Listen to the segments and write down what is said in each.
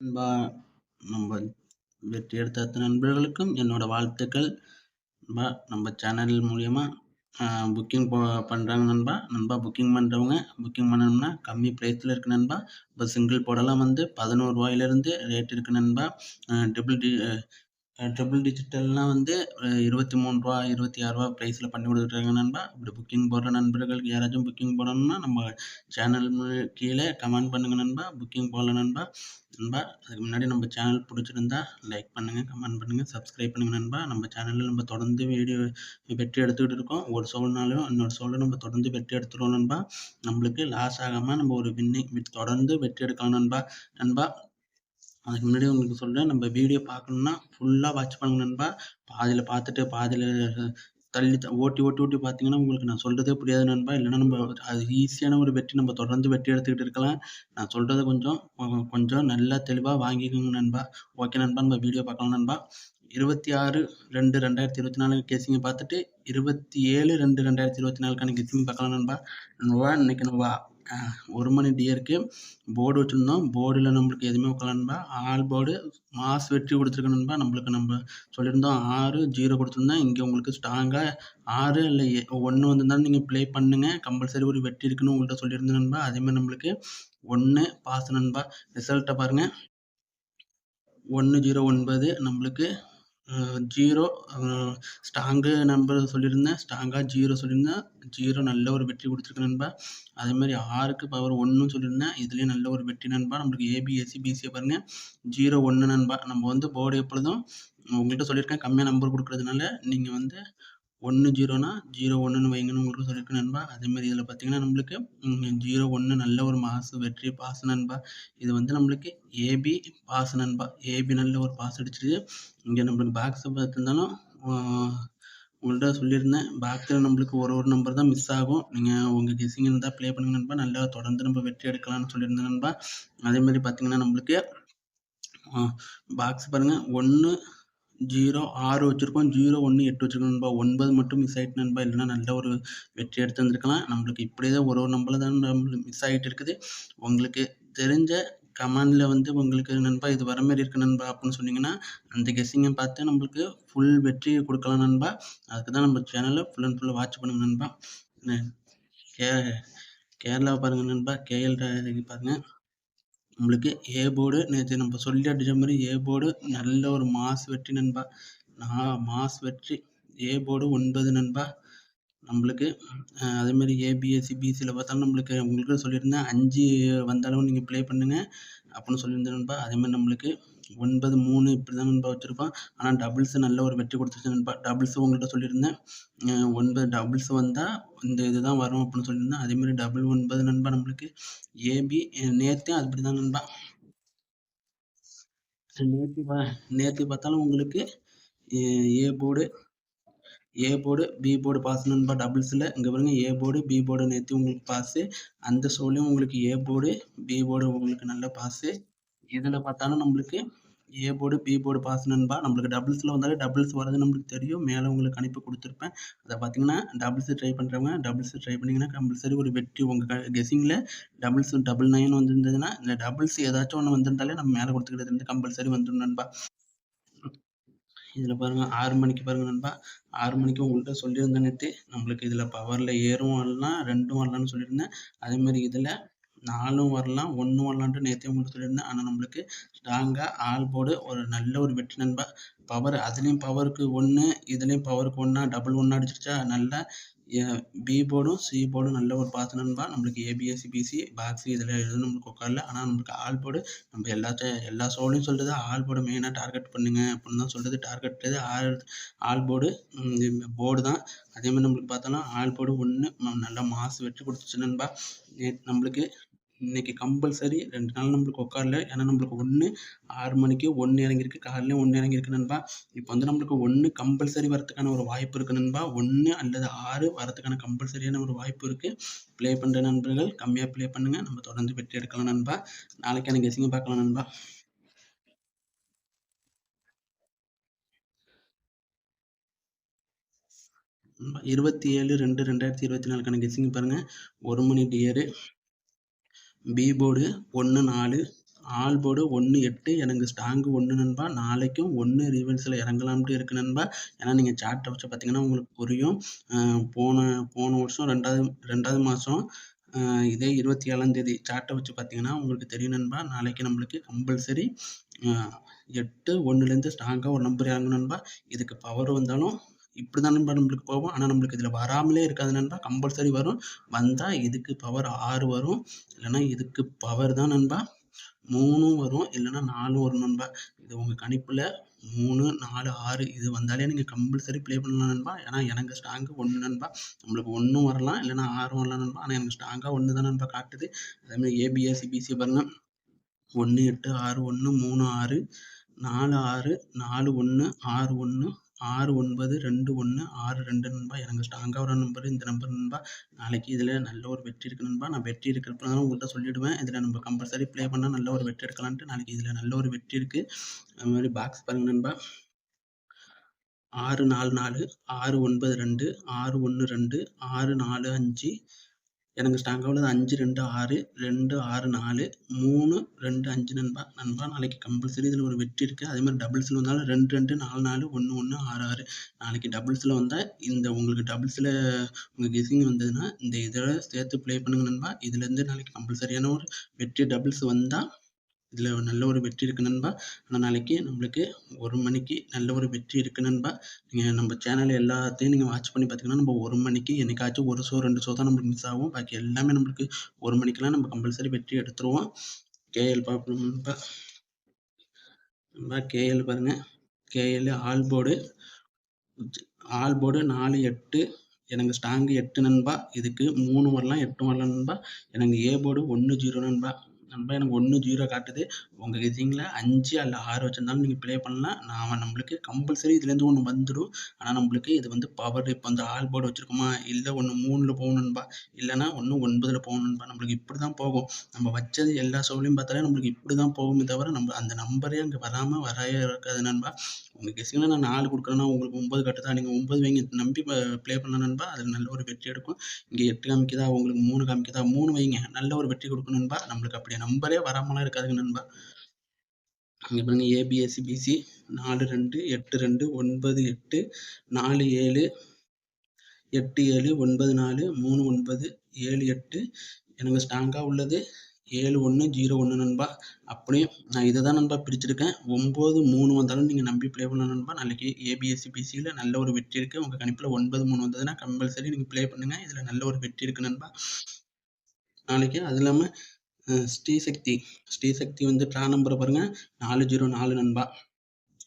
நண்பா நம்ம வெற்றி எடுத்த அத்தனை நண்பர்களுக்கும் என்னோட வாழ்த்துக்கள். நண்பா நம்ம சேனல் மூலியமாக புக்கிங் போ பண்ணுறாங்க நண்பா. நண்பா புக்கிங் பண்ணுறவங்க புக்கிங் பண்ணணும்னா கம்மி ப்ரைஸில் இருக்குது நண்பா. இப்போ சிங்கிள் போடலாம் வந்து பதினோரு ரூபாயிலேருந்து ரேட் இருக்குது நண்பா. டபுள் டி ட்ரிபிள் டிஜிட்டல்லாம் வந்து இருபத்தி மூணு ரூபா இருபத்தி ஆறுரூவா ப்ரைஸில் பண்ணி கொடுத்துட்ருக்காங்க நண்பா. இப்படி புக்கிங் போடுற நண்பர்களுக்கு யாராச்சும் புக்கிங் போடணும்னா நம்ம சேனல் கீழே கமெண்ட் பண்ணுங்கள் நண்பா. புக்கிங் போடல நண்பா. நண்பா அதுக்கு முன்னாடி நம்ம சேனல் பிடிச்சிருந்தா லைக் பண்ணுங்கள் கமெண்ட் பண்ணுங்கள் சப்ஸ்கிரைப் பண்ணுங்கள் நண்பா. நம்ம சேனலில் நம்ம தொடர்ந்து வீடியோ வெற்றி எடுத்துக்கிட்டு இருக்கோம். ஒரு சோல்னாலும் இன்னொரு சோலில் நம்ம தொடர்ந்து வெற்றி எடுத்துருவோம் நண்பா. நம்மளுக்கு லாஸ் ஆகாமல் நம்ம ஒரு வின்னிங் தொடர்ந்து வெற்றி எடுக்கலாம் நண்பா. நண்பா அதுக்கு முன்னாடி உங்களுக்கு சொல்கிறேன் நம்ம வீடியோ பார்க்கணுன்னா ஃபுல்லாக வாட்ச் பண்ணுங்க நண்பா. பாதியில் பார்த்துட்டு பாதியில் தள்ளி ஓட்டி ஓட்டி ஓட்டி பார்த்தீங்கன்னா உங்களுக்கு நான் சொல்கிறதே புரியாது நண்பா. இல்லைன்னா நம்ம அது ஈஸியான ஒரு வெற்றி நம்ம தொடர்ந்து வெற்றி எடுத்துக்கிட்டு இருக்கலாம். நான் சொல்கிறத கொஞ்சம் கொஞ்சம் நல்லா தெளிவாக வாங்கிக்கோங்க நண்பா. ஓகே நண்பா நம்ம வீடியோ பார்க்கலாம் நண்பா. இருபத்தி ஆறு ரெண்டு ரெண்டாயிரத்தி இருபத்தி நாலு கேசிங்க பார்த்துட்டு இருபத்தி ஏழு ரெண்டு ரெண்டாயிரத்தி இருபத்தி நாலுக்கான கெஸிங் பார்க்கலாம் நண்பா. நண்பா இன்னைக்கு நம்ம ஒரு மணி டியருக்கு போர்டு வச்சுருந்தோம். போர்டில் நம்மளுக்கு எதுவுமே உட்காலன்பா ஆல் போர்டு மாஸ் வெற்றி கொடுத்துருக்கணும்பா நம்மளுக்கு நம்ம. சொல்லியிருந்தோம். ஆறு ஜீரோ கொடுத்துருந்தோம் இங்கே உங்களுக்கு ஸ்ட்ராங்காக ஆறு இல்லை ஒன்று வந்திருந்தாலும் நீங்கள் ப்ளே பண்ணுங்கள் கம்பல்சரி ஒரு வெற்றி இருக்குன்னு உங்கள்கிட்ட சொல்லியிருந்தேன் நண்பா. அதேமாதிரி நம்மளுக்கு ஒன்று பாஸ் நண்பா. ரிசல்ட்டை பாருங்கள் ஒன்று ஜீரோ ஒன்பது நம்மளுக்கு ஜீரோ ஸ்ட்ராங்கு நம்பர் சொல்லியிருந்தேன். ஸ்ட்ராங்காக ஜீரோ சொல்லியிருந்தேன். ஜீரோ நல்ல ஒரு வெற்றி கொடுத்துருக்கு நண்பா. அதேமாதிரி ஆறுக்கு பவர் ஒன்றும் சொல்லியிருந்தேன். இதுலேயும் நல்ல ஒரு வெற்றி நண்பா. நம்மளுக்கு ஏபிஎஸ்சி பிசியை பாருங்கள் ஜீரோ ஒன்று நண்பா. நம்ம வந்து போர்டு எப்பொழுதும் உங்கள்கிட்ட சொல்லியிருக்கேன். கம்மியாக நம்பர் கொடுக்குறதுனால நீங்கள் வந்து ஒன்று ஜீரோனா ஜீரோ ஒன்றுன்னு வைங்கன்னு உங்களுக்கு சொல்லியிருக்கு நண்பா. அதேமாதிரி இதில் பார்த்தீங்கன்னா நம்மளுக்கு ஜீரோ ஒன்று நல்ல ஒரு மாசு வெற்றி பாசு நண்பா. இது வந்து நம்மளுக்கு ஏபி பாசு நண்பா. ஏபி நல்ல ஒரு பாஸ் அடிச்சிருச்சு இங்கே நம்மளுக்கு பாக்ஸை பார்த்துருந்தாலும் உங்கள்கிட்ட சொல்லியிருந்தேன். பேக்கில் நம்மளுக்கு ஒரு ஒரு நம்பர் தான் மிஸ் ஆகும். நீங்கள் உங்கள் கெஸிங் இருந்தால் ப்ளே பண்ணுங்க நண்பா. நல்லா தொடர்ந்து நம்ம வெற்றி எடுக்கலாம்னு சொல்லியிருந்தேன் நண்பா. அதேமாதிரி பார்த்தீங்கன்னா நம்மளுக்கு பாக்ஸ் பாருங்கள் ஒன்று ஜீரோ ஆறு வச்சுருக்கோம். ஜீரோ ஒன்று எட்டு வச்சுருக்கோம் நண்பா. ஒன்பது மட்டும் மிஸ் ஆகிட்டு நண்பா. இல்லைனா நல்ல ஒரு வெற்றி எடுத்து வந்திருக்கலாம். நம்மளுக்கு இப்படியே தான் ஒரு ஒரு நம்பரில் தான் நம்மளுக்கு மிஸ் ஆகிட்டு இருக்குது. உங்களுக்கு தெரிஞ்ச கமெண்டில் வந்து உங்களுக்கு நண்பா இது வர மாதிரி இருக்குது நண்பா அப்படின்னு சொன்னீங்கன்னா அந்த கெஸ்ஸிங்கை பார்த்து நம்மளுக்கு ஃபுல் வெற்றியை கொடுக்கலாம் நண்பா. அதுக்கு தான் நம்ம சேனலை ஃபுல் அண்ட் ஃபுல்லாக வாட்ச் பண்ணுங்க நண்பா. கே கேரளாவை பாருங்கள் நண்பா. கேஎல் பாருங்கள் நம்மளுக்கு ஏ போர்டு நேற்று நம்ம சொல்லி அடித்த மாதிரி ஏ போர்டு நல்ல ஒரு மாஸ் வெற்றி நண்பா. நான் மாஸ் வெற்றி. ஏ போர்டு ஒன்பது நண்பா. நம்மளுக்கு அதேமாதிரி ஏபிஎஸ்சி பிசியில் பார்த்தாலும் நம்மளுக்கு உங்களுக்கு சொல்லியிருந்தேன். அஞ்சு வந்தாலும் நீங்கள் ப்ளே பண்ணுங்கள் அப்படின்னு சொல்லியிருந்தேன் நண்பா. அதேமாதிரி நம்மளுக்கு ஒன்பது மூணு இப்படி தான் நண்பா வச்சுருப்பான். ஆனால் டபுள்ஸு நல்ல ஒரு வெற்றி கொடுத்துருச்சு நண்பா. டபுள்ஸு உங்கள்கிட்ட சொல்லியிருந்தேன். ஒன்பது டபுள்ஸ் வந்தால் இந்த இது தான் வரும் அப்படின்னு சொல்லியிருந்தேன். அதேமாதிரி டபுள் ஒன்பது நண்பா நம்மளுக்கு. ஏபி நேற்று அப்படி தான் நண்பா. நேற்று பா நேற்று பார்த்தாலும் உங்களுக்கு A board A board B board pass நண்பா. டபுள்ஸில் இங்கே பாருங்கள் ஏ போர்டு பி போர்டு நேற்று உங்களுக்கு பாஸு அந்த ஷோலையும் உங்களுக்கு ஏ போர்டு பி போர்டு உங்களுக்கு நல்ல பாஸு இதில் பார்த்தாலும் நம்மளுக்கு A board B board pass நண்பா. நம்மளுக்கு டபுள்ஸில் வந்தாலே டபுள்ஸ் வரது நம்மளுக்கு தெரியும். மேலே உங்களுக்கு அனுப்பி கொடுத்துருப்பேன். அதை பார்த்தீங்கன்னா டபுள்ஸ் ட்ரை பண்ணுறவங்க டபுள்ஸ் ட்ரை பண்ணிங்கன்னா கம்பல்சரி ஒரு வெற்றி உங்கள் கெஸிங்கில் டபுள்ஸ் டபுள் நைன் வந்துருந்ததுன்னா இந்த டபுள்ஸ் ஏதாச்சும் ஒன்று வந்திருந்தாலே நம்ம மேலே கொடுத்துக்கிட்டு கம்பல்சரி வந்துடும் நண்பா. இதில் பாருங்கள் ஆறு மணிக்கு பாருங்கள் நண்பா. ஆறு மணிக்கு உங்கள்கிட்ட சொல்லியிருந்தேன் நேற்று நம்மளுக்கு இதில் பவரில் ஏறும் வரலாம் ரெண்டும் வரலான்னு சொல்லியிருந்தேன். அதேமாதிரி இதில் நாலும் வரலாம் ஒன்றும் வரலான்ட்டு நேற்றே உங்களுக்கு சொல்லியிருந்தேன். ஆனால் நம்மளுக்கு ஸ்ட்ராங்காக ஆல் போர்டு ஒரு நல்ல ஒரு வெற்றி நண்பா பவர் அதுலேயும் பவருக்கு ஒன்று இதுலேயும் பவருக்கு ஒன்றா டபுள் ஒன்றா அடிச்சிருச்சா நல்லா பி போர்டும் சி போர்டும் நல்ல ஒரு பார்த்து நண்பா. நம்மளுக்கு ஏபிஎஸ்சி பிசி பாக்ஸு இதில் எதுவும் நம்மளுக்கு உட்காரல ஆனால் நம்மளுக்கு ஆல் போர்டு நம்ம எல்லாத்த எல்லா ஷோலையும் சொல்கிறது ஆல் போர்டு மெயினாக டார்கெட் பண்ணுங்க அப்படின்னு தான் சொல்கிறது target all all board board தான். அதேமாதிரி நம்மளுக்கு பார்த்தோன்னா ஆல் போர்டு ஒன்று நல்லா மாசு வெற்றி கொடுத்துச்சு நண்பா. நம்மளுக்கு இன்னைக்கு கம்பல்சரி ரெண்டு நாள் நம்மளுக்கு உட்காரல. ஏன்னா நம்மளுக்கு ஒன்று ஆறு மணிக்கு ஒன்று இறங்கியிருக்கு. காலையில் ஒன்று இறங்கியிருக்கு நண்பா. இப்போ வந்து நம்மளுக்கு ஒன்று கம்பல்சரி வரதுக்கான ஒரு வாய்ப்பு இருக்குது நண்பா. ஒன்று அல்லது ஆறு வரதுக்கான கம்பல்சரியான ஒரு வாய்ப்பு இருக்குது ப்ளே பண்ணுற நண்பர்கள் கம்மியாக ப்ளே பண்ணுங்கள் நம்ம தொடர்ந்து வெற்றி எடுக்கலாம் நண்பா. நாளைக்கு எனக்கு கெஸிங்க பார்க்கலாம் நண்பா. இருபத்தி ஏழு ரெண்டு ரெண்டாயிரத்தி இருபத்தி நாலுக்கான கெஸிங் பாருங்கள் ஒரு மணி டியரு பி போர்டு ஒன்று நாலு ஆல் போர்டு ஒன்று எட்டு எனக்கு ஸ்டாங்கு ஒன்று நண்பா. நாளைக்கும் ஒன்று ரீவென்ஸில் இறங்கலாம்ட்டு இருக்கு நண்பா. ஏன்னா நீங்கள் சார்ட்டை வச்சு பார்த்தீங்கன்னா உங்களுக்கு புரியும். போன போன வருஷம் ரெண்டாவது ரெண்டாவது மாதம் இதே இருபத்தி ஏழாந்தேதி சார்ட்டை வச்சு பார்த்தீங்கன்னா உங்களுக்கு தெரியும் நண்பா. நாளைக்கு நம்மளுக்கு கம்பல்சரி எட்டு ஒன்றுலேருந்து ஸ்ட்ராங்காக ஒரு நம்பர் இறங்கணும் நண்பா. இதுக்கு பவர் வந்தாலும் இப்படி தான் நண்பா நம்மளுக்கு போகும் ஆனால் நம்மளுக்கு இதில் வராமலே இருக்காது. நண்பா கம்பல்சரி வரும். வந்தால் இதுக்கு பவர் ஆறு வரும். இல்லைன்னா இதுக்கு பவர் தான் நண்பா. மூணும் வரும். இல்லைன்னா நாலும் வரும் நண்பா. இது உங்கள் கணிப்பில் மூணு நாலு ஆறு இது வந்தாலே நீங்கள் கம்பல்சரி ப்ளே பண்ணலாம் நண்பா. ஏன்னா எனக்கு ஸ்ட்ராங்கு ஒன்று நண்பா. நம்மளுக்கு ஒன்றும் வரலாம். இல்லைனா ஆறும் வரலாம் நண்பா. ஆனால் எனக்கு ஸ்ட்ராங்காக ஒன்று தான் நண்பா காட்டுது. அதேமாதிரி ஏபிஎஸ் சிபிசி பாருங்கள் ஒன்று எட்டு ஆறு ஒன்று மூணு ஆறு நாலு ஆறு நாலு ஒன்று ஆறு ஒன்று ஆறு ஒன்பது ரெண்டு ஒன்று ஆறு ரெண்டு நண்பா. எனக்கு ஸ்ட்ராங்காக வர நம்பர் இந்த நம்பர் நண்பா. நாளைக்கு இதில் நல்ல ஒரு வெற்றி இருக்கு நண்பா. நான் வெற்றி இருக்கிறப்ப உங்கள்கிட்ட சொல்லிவிடுவேன் இதில் நம்ம கம்பல்சரி ப்ளே பண்ணால் நல்ல ஒரு வெற்றி எடுக்கலான்ட்டு நாளைக்கு இதில் நல்ல ஒரு வெற்றி இருக்குது அது மாதிரி பாக்ஸ் பாருங்க நண்பா. ஆறு நாலு நாலு ஆறு ஒன்பது ரெண்டு ஆறு ஒன்று ரெண்டு ஆறு நாலு அஞ்சு எனக்கு ஸ்ட்ராங்காக உள்ளது. அஞ்சு ரெண்டு ஆறு ரெண்டு ஆறு நாலு மூணு ரெண்டு அஞ்சு நண்பா நண்பா நாளைக்கு கம்பல்சரி இதில் ஒரு வெற்றி இருக்குது அதே மாதிரி டபுள்ஸில் வந்தாலும் ரெண்டு ரெண்டு நாலு நாலு ஒன்று ஒன்று ஆறு ஆறு. நாளைக்கு டபுள்ஸில் வந்தால் இந்த உங்களுக்கு டபுள்ஸில் உங்கள் கெஸிங் வந்ததுன்னா இந்த இதில் சேர்த்து ப்ளே பண்ணுங்க நண்பா. இதுலேருந்து நாளைக்கு கம்பல்சரியான ஒரு வெற்றி டபுள்ஸ் வந்தால் இதில் நல்ல ஒரு வெற்றி இருக்கு நண்பா. ஆனால் நாளைக்கு நம்மளுக்கு ஒரு மணிக்கு நல்ல ஒரு வெற்றி இருக்கு நண்பா. நீங்கள் நம்ம சேனல் எல்லாத்தையும் நீங்கள் வாட்ச் பண்ணி பார்த்தீங்கன்னா நம்ம ஒரு மணிக்கு என்னைக்காச்சும் ஒரு ஷோ ரெண்டு ஷோ தான் நம்மளுக்கு மிஸ் ஆகும். பாக்கி எல்லாமே நம்மளுக்கு ஒரு மணிக்கெலாம் நம்ம கம்பல்சரி வெற்றி எடுத்துருவோம். கேஎல் பார்ப்போம் நண்பா. நண்பா கேஎல் பாருங்கள் KL all board all board நாலு எட்டு. எனக்கு ஸ்ட்ராங்கு எட்டு நண்பா. இதுக்கு மூணு வரலாம் எட்டு வரலாம் நண்பா. எனக்கு ஏ போர்டு ஒன்று ஜீரோ நண்பா. நண்பா எனக்கு ஒன்று ஜீரோ காட்டுது. உங்கள் கெஸிங்கில் அஞ்சு அல்ல ஆறு வச்சிருந்தாலும் நீங்கள் ப்ளே பண்ணலாம். நான் நம்மளுக்கு கம்பல்சரி இதுலேருந்து ஒன்று வந்துடும். ஆனால் நம்மளுக்கு இது வந்து பவர் இப்போ அந்த ஆல் போர்டு வச்சுருக்கோமா? இல்லை ஒன்று மூணில் போகணும்பா? இல்லைனா இல்லைன்னா ஒன்று ஒன்பதில் போகணும்பா? நம்மளுக்கு இப்படி தான் போகும். நம்ம வச்சது எல்லா ஷோலையும் பார்த்தாலே நம்மளுக்கு இப்படி தான் போகுமே தவிர நம்ம அந்த நம்பரே அங்கே வராமல் வரையே இருக்காது நண்பா. உங்கள் கெஸிங்கில் நான் நாலு கொடுக்குறேன்னா உங்களுக்கு ஒம்பது கட்டுதா? நீங்கள் ஒம்பது வைங்க. நம்பி ப்ளே பண்ணலாம் நண்பா. அதில் நல்ல ஒரு வெற்றி எடுக்கும். இங்கே எட்டு காமிக்குதா? உங்களுக்கு மூணு காமிக்குதா? மூணு வைங்க. நல்ல ஒரு வெற்றி கொடுக்கணும்பா நம்மளுக்கு அப்படி நம்பரே வராமலாம் இருக்காதுங்க நண்பா. இங்கே பாருங்க ஏபிஎஸ்சி பிசி நாலு ரெண்டு எட்டு ரெண்டு ஒன்பது எட்டு நாலு ஏழு எட்டு ஏழு ஒன்பது நாலு மூணு ஒன்பது ஏழு எட்டு. எனக்கு ஸ்ட்ராங்காக உள்ளது. ஏழு ஒன்று ஜீரோ ஒன்று நண்பா. அப்படியும் நான் இதை தான் நண்பா பிரிச்சிருக்கேன். ஒம்பது மூணு வந்தாலும் நீங்கள் நம்பி ப்ளே பண்ணலாம் நண்பா. நாளைக்கு ஏபிஎஸ்சி பிசியில் நல்ல ஒரு வெற்றி இருக்குது உங்கள் கணிப்பில் ஒன்பது மூணு வந்ததுன்னா கம்பல்சரி நீங்கள் ப்ளே பண்ணுங்கள் இதில் நல்ல ஒரு வெற்றி இருக்குது நண்பா. நாளைக்கு அது இல்லாமல் ஸ்ரீசக்தி. ஸ்ரீசக்தி வந்து ட்ரா நம்பரை பாருங்கள் நாலு ஜீரோ நாலு நண்பா.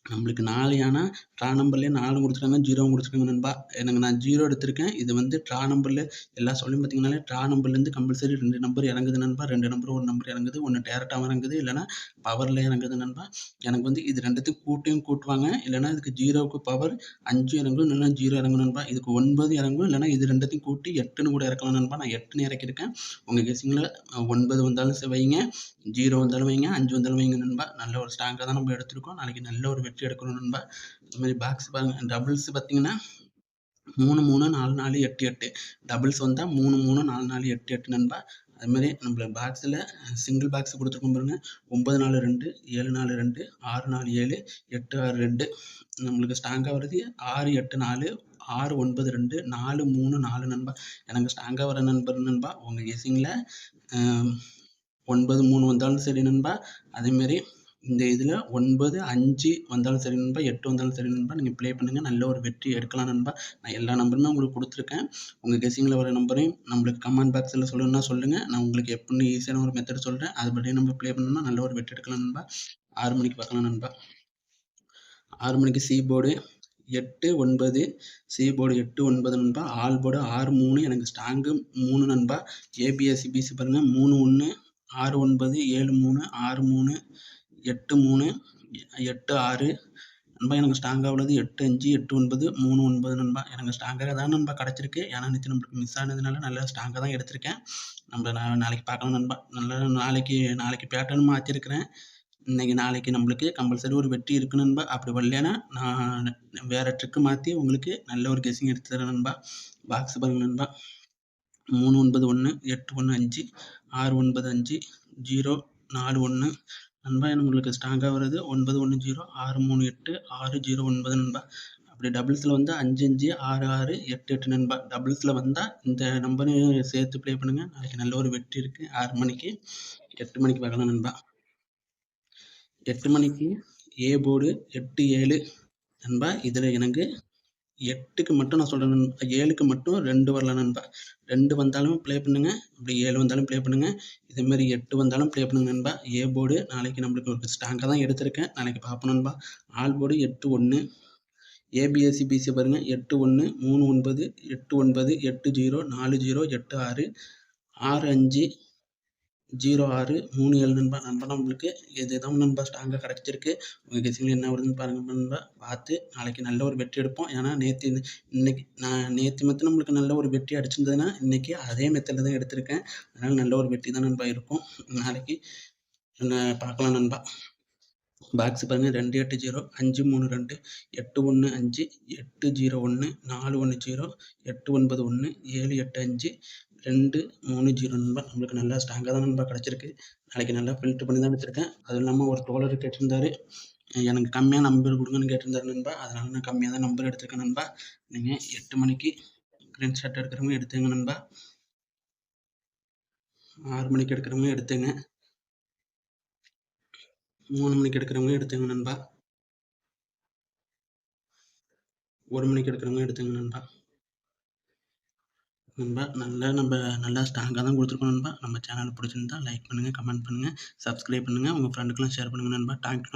நம்மளுக்கு நாலு ஆனால் ட்ரா நம்பர்லேயே நாலு கொடுத்துருக்காங்க ஜீரோவும் கொடுத்துருக்காங்க நண்பா. எனக்கு நான் ஜீரோ எடுத்திருக்கேன். இது வந்து ட்ரா நம்பரில் எல்லா சொல்லியும் பார்த்தீங்கன்னாலே ட்ரா நம்பர்லேருந்து கம்பல்சரி ரெண்டு நம்பர் இறங்குது நண்பா. ரெண்டு நம்பர் ஒரு நம்பர் இறங்குது. ஒன்று டேரெக்டாக இறங்குது. இல்லைனா பவரில் இறங்குது நண்பா. எனக்கு வந்து இது ரெண்டுத்துக்கும் கூட்டியும் கூட்டுவாங்க. இல்லைனா இதுக்கு ஜீரோவுக்கு பவர் அஞ்சு இறங்கும். இல்லைனா ஜீரோ இறங்கும் நண்பா. இதுக்கு ஒன்பது இறங்கும். இல்லைனா இது ரெண்டுத்தையும் கூட்டி எட்டுன்னு கூட இறக்கலாம் நண்பா. நான் எட்டுன்னு இறக்கியிருக்கேன். உங்கள் கெஸிங்கில் ஒன்பது வந்தாலும் வைங்க. ஜீரோ வந்தாலும் வைங்க. அஞ்சு வந்தாலும் வைங்க நண்பா. நல்ல ஒரு ஸ்ட்ராங்காக தான் நம்ம எடுத்திருக்கோம். நாளைக்கு நல்ல ஒரு வெற்றி எடுக்கணும் நண்பா. இந்த மாதிரி பாக்ஸ் பாருங்க. டபுள்ஸ் பார்த்தீங்கன்னா மூணு மூணு நாலு நாலு எட்டு எட்டு. டபுள்ஸ் வந்தால் மூணு மூணு நாலு நாலு எட்டு எட்டு நண்பா. அதுமாதிரி நம்மள பாக்ஸில் சிங்கிள் பாக்ஸ் கொடுத்துருக்கோம் பாருங்கள் ஒம்பது நாலு ரெண்டு ஏழு நாலு ரெண்டு ஆறு நாலு ஏழு எட்டு ஆறு ரெண்டு. நம்மளுக்கு ஸ்ட்ராங்காக வருது. ஆறு எட்டு நாலு ஆறு ஒன்பது ரெண்டு நாலு மூணு நாலு நண்பா. எனக்கு ஸ்ட்ராங்காக வர நண்பர் நண்பா உங்கள் கெஸிங்கில் ஒன்பது மூணு வந்தாலும் சரி நண்பா. அதேமாரி இந்த இதில் ஒன்பது அஞ்சு வந்தாலும் சரி நண்பா எட்டு வந்தாலும் சரி நண்பா நீங்கள் ப்ளே பண்ணுங்கள் நல்ல ஒரு வெற்றி எடுக்கலாம் நண்பா. நான் எல்லா நம்பருமே உங்களுக்கு கொடுத்துருக்கேன். உங்கள் கெஸிங்கில் வர நம்பரையும் நம்மளுக்கு கமெண்ட் பாக்ஸில் சொல்லணும்னா சொல்லுங்கள் நான் உங்களுக்கு எப்படின்னு ஈஸியான ஒரு மெத்தட் சொல்கிறேன் அதுபடி நம்ம ப்ளே பண்ணோம்னா நல்ல ஒரு வெற்றி எடுக்கலாம் நண்பா. ஆறு மணிக்கு பார்க்கலாம் நண்பா. ஆறு மணிக்கு சி போர்டு எட்டு ஒன்பது. சி போர்டு எட்டு ஒன்பது நண்பா. ஆல் போர்டு ஆறு மூணு. எனக்கு ஸ்ட்ராங்கு மூணு நண்பா. ஏபிஎஸ்சி பிசி பாருங்கள் மூணு ஒன்று ஆறு ஒன்பது. ஏழு மூணு. ஆறு மூணு. எட்டு மூணு எட்டு ஆறு. நண்பா எனக்கு ஸ்ட்ராங்காக உள்ளது. எட்டு அஞ்சு எட்டு ஒன்பது மூணு ஒன்பது நண்பா. எனக்கு ஸ்ட்ராங்காக தான் நண்பா கிடச்சிருக்கு. ஏன்னா நிச்சயம் நம்மளுக்கு மிஸ் ஆனதுனால நல்லா ஸ்ட்ராங்காக தான் எடுத்திருக்கேன். நம்ம நான் நாளைக்கு பார்க்கலாம் நண்பா. நல்லா நாளைக்கு நாளைக்கு பேட்டர்னும் மாற்றிருக்கிறேன் இன்னைக்கு நாளைக்கு நம்மளுக்கு கம்பல்சரி ஒரு வெற்றி இருக்கு நண்பா. அப்படி வரலைன்னா நான் வேறு ட்ரிக்கு மாற்றி உங்களுக்கு நல்ல ஒரு கெஸிங் எடுத்து தரேன் நண்பா. பாக்ஸ் பாருங்க நண்பா. மூணு ஒன்பது ஒன்று எட்டு ஒன்று அஞ்சு ஆறு ஒன்பது அஞ்சு ஜீரோ நாலு ஒன்று நண்பா உங்களுக்கு ஸ்ட்ராங்காக வருது. ஒன்பது ஒன்று ஜீரோ ஆறு மூணு எட்டு ஆறு ஜீரோ ஒன்பது நண்பா. அப்படி டபுள்ஸில் வந்து அஞ்சு அஞ்சு ஆறு ஆறு எட்டு எட்டு நண்பா. டபுள்ஸில் வந்தால் இந்த நம்பரையும் சேர்த்து ப்ளே பண்ணுங்கள் நாளைக்கு நல்ல ஒரு வெற்றி இருக்குது ஆறு மணிக்கு எட்டு மணிக்கு பார்க்கலாம் நண்பா. எட்டு மணிக்கு ஏ போர்டு எட்டு ஏழு. நண்பா இதில் எனக்கு எட்டுக்கு மட்டும் நான் சொல்கிறேன் நண்பா ஏழுக்கு மட்டும் ரெண்டு வரல நண்பா. ரெண்டு வந்தாலும் ப்ளே பண்ணுங்கள் அப்படி ஏழு வந்தாலும் ப்ளே பண்ணுங்கள் இதேமாரி எட்டு வந்தாலும் ப்ளே பண்ணுங்க நண்பா. ஏ போர்டு நாளைக்கு நம்மளுக்கு ஒரு ஸ்ட்ராங்காக தான் எடுத்திருக்கேன். நாளைக்கு பார்ப்போம் நண்பா. ஆல் போர்டு எட்டு ஒன்று ஏபிஎஸ்சி பிசி பாருங்கள் எட்டு ஒன்று மூணு ஒன்பது எட்டு ஒன்பது எட்டு ஜீரோ நாலு ஜீரோ எட்டு ஆறு ஆறு அஞ்சு ஜீரோ ஆறு மூணு ஏழு நண்பா நண்பா நம்மளுக்கு எது தான் நண்பா ஸ்ட்ராங்காக கிடச்சிருக்கு. உங்கள் கெஸிங்கில் என்ன வருதுன்னு பாருங்கள் நண்பா பார்த்து நாளைக்கு நல்ல ஒரு வெற்றி எடுப்போம். ஏன்னா நேற்று இன்னைக்கு நான் நேற்று மட்டும் நம்மளுக்கு நல்ல ஒரு வெற்றி அடிச்சிருந்ததுன்னா இன்றைக்கி அதே மெத்தடில் தான் எடுத்திருக்கேன். அதனால் நல்ல ஒரு வெற்றி தான் நண்பா இருக்கும். நாளைக்கு பார்க்கலாம் நண்பா. பாக்ஸ் பாருங்கள் ரெண்டு எட்டு ஜீரோ அஞ்சு மூணு ரெண்டு எட்டு ஒன்று அஞ்சு எட்டு ஜீரோ ஒன்று நாலு ஒன்று ஜீரோ எட்டு ஒன்பது ஒன்று ஏழு எட்டு அஞ்சு ரெண்டு மூணு ஜீரோ நண்பா. நம்மளுக்கு நல்லா ஸ்ட்ராங்காக தான் நண்பா கிடச்சிருக்கு. நாளைக்கு நல்லா ஃபில்ட்ரு பண்ணி தான் வச்சுருக்கேன். அதுவும் இல்லாமல் ஒரு தோழர் கேட்டிருந்தாரு. எனக்கு கம்மியாக நம்பர் கொடுங்கன்னு கேட்டிருந்தாரு நண்பா. அதனால் நான் கம்மியாக தான் நம்பர் எடுத்திருக்கேன் நண்பா. நீங்கள் எட்டு மணிக்கு க்ரீன் ஷாட் எடுக்கிறவங்க எடுத்துங்க நண்பா. ஆறு மணிக்கு எடுக்கிறவங்க எடுத்துங்க. மூணு மணிக்கு எடுக்கிறவங்க எடுத்துங்க நண்பா. ஒரு மணிக்கு எடுக்கிறவங்க எடுத்துங்க நண்பா. நண்பா நல்லா நம்ம நல்லா ஸ்ட்ராங்காக தான் கொடுத்துருக்கோம் நண்பா. நம்ம சேனல் பிடிச்சிருந்தா லைக் பண்ணுங்கள் கமெண்ட் பண்ணுங்கள் சப்ஸ்கிரைப் பண்ணுங்கள் உங்கள் ஃப்ரெண்டுக்கெலாம் ஷேர் பண்ணுங்கள் நண்பா. தேங்க்யூ